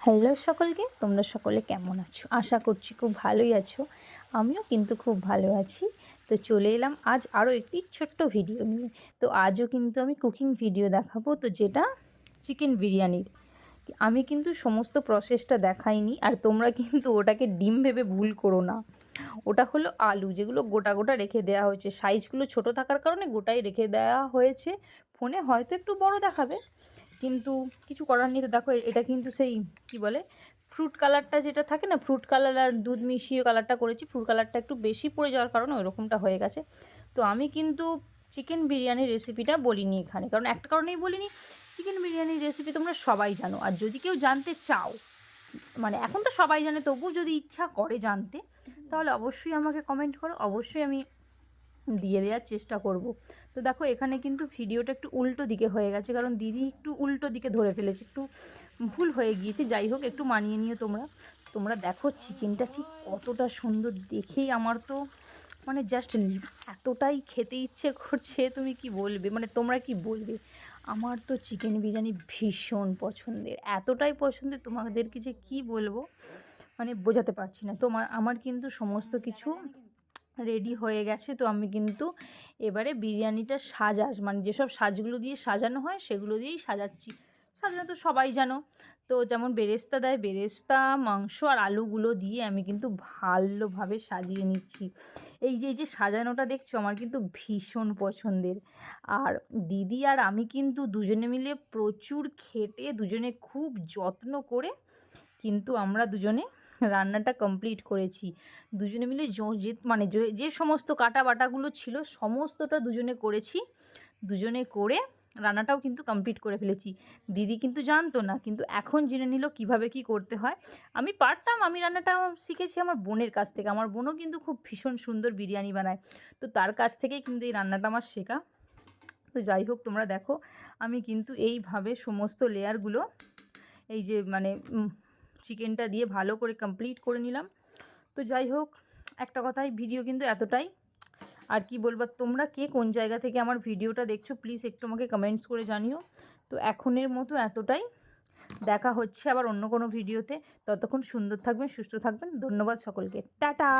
Hello সকলকে, তোমরা সকলে কেমন আছো? আশা করছি খুব ভালোই আছো। আমিও কিন্তু খুব ভালো আছি। তো চলে এলাম আজ আরও একটি ছোট্ট ভিডিও নিয়ে। তো আজও কিন্তু আমি কুকিং ভিডিও দেখাবো। তো যেটা চিকেন বিরিয়ানির। আমি কিন্তু সমস্ত প্রসেসটা দেখাইনি আর তোমরা কিন্তু ওটাকে ডিম ভেবে ভুল করো না। ওটা হলো আলু, যেগুলো গোটা গোটা রেখে দেওয়া হয়েছে। সাইজগুলো ছোট থাকার কারণে গোটাই রেখে দেওয়া হয়েছে। ফোনে হয়তো একটু বড় দেখাবে। কিন্তু কিছু করার নেই। তো দেখো এটা কিন্তু সেই, কি বলে ফ্রুট কালারটা যেটা থাকে না ফ্রুট কালার আর দুধ মিশিয়ে কালারটা করেছি ফ্রুট কালারটা একটু বেশি পড়ে যাওয়ার কারণে ওইরকমটা হয়ে গেছে। তো আমি কিন্তু চিকেন বিরিয়ানির রেসিপিটা বলিনি এখানে, কারণ একটা কারণেই বলিনি চিকেন বিরিয়ানির রেসিপি তোমরা সবাই জানো, আর যদি কেউ জানতে চাও মানে এখন তো সবাই জানে, তবুও যদি ইচ্ছা করে জানতে, তাহলে অবশ্যই আমাকে কমেন্ট করো। অবশ্যই আমি দিয়ে দেওয়ার চেষ্টা করব। তো দেখো, এখানে কিন্তু ভিডিওটা একটু উল্টো দিকে হয়ে গেছে, কারণ দিদি একটু উল্টো দিকে ধরে ফেলেছে, একটু ভুল হয়ে গিয়েছে। যাই হোক, একটু মানিয়ে নিও তোমরা। তোমরা দেখো চিকেনটা ঠিক কতটা সুন্দর, দেখেই আমার তো মানে জাস্ট এতটাই খেতে ইচ্ছে করছে, তুমি কি বলবে? মানে তোমরা কি বলবে? আমার তো চিকেন বিরিয়ানি ভীষণ পছন্দের। এতটাই পছন্দের, তোমাদেরকে যে কি বলব? মানে বোঝাতে পারছি না। তোমার আমার কিন্তু সমস্ত কিছু রেডি হয়ে গেছে, তো আমি কিন্তু এবারে বিরিয়ানিটা সাজাস মানে যেসব সাজগুলো দিয়ে সাজানো হয় সেগুলো দিয়েই সাজাচ্ছি। সাজানো তো সবাই জানো, তো যেমন বেরেস্তা দেয়, বেরেস্তা, মাংস আর আলুগুলো দিয়ে আমি কিন্তু ভালোভাবে সাজিয়ে নিচ্ছি। এই যে এই যে সাজানোটা দেখছ আমার কিন্তু ভীষণ পছন্দের। আর দিদি আর আমি কিন্তু দুজনে মিলে প্রচুর খেটে, দুজনে খুব যত্ন করে কিন্তু আমরা দুজনে রান্নাটা কমপ্লিট করেছি। দুজনে মিলে যে মানে যে সমস্ত কাটা বাটাগুলো ছিল সমস্তটা দুজনে করেছি। দুজনে করে রান্নাটাও কিন্তু কমপ্লিট করে ফেলেছি। দিদি কিন্তু জানতো না, কিন্তু এখন জেনে নিল কীভাবে কি করতে হয়। আমি পারতাম, আমি রান্নাটা শিখেছি আমার বোনের কাছ থেকে। আমার বোনও কিন্তু খুব ভীষণ সুন্দর বিরিয়ানি বানায়। তো তার কাছ থেকেই কিন্তু এই রান্নাটা আমার শেখা। তো যাই হোক, তোমরা দেখো, আমি কিন্তু এইভাবে সমস্ত লেয়ারগুলো এই যে মানে চিকেনটা দিয়ে ভালো করে কমপ্লিট করে নিলাম। তো যাই হোক, একটা কথাই ভিডিও কিন্তু এতটাই। আর কি বলব, তোমরা কে কোন জায়গা থেকে আমার ভিডিওটা দেখছ প্লিজ একটু আমাকে কমেন্টস করে জানিও। তো এখনের মতো এতটাই। দেখা হচ্ছে আবার অন্য কোনো ভিডিওতে ততক্ষণ সুন্দর থাকবেন, সুস্থ থাকবেন। ধন্যবাদ সকলকে। টাটা!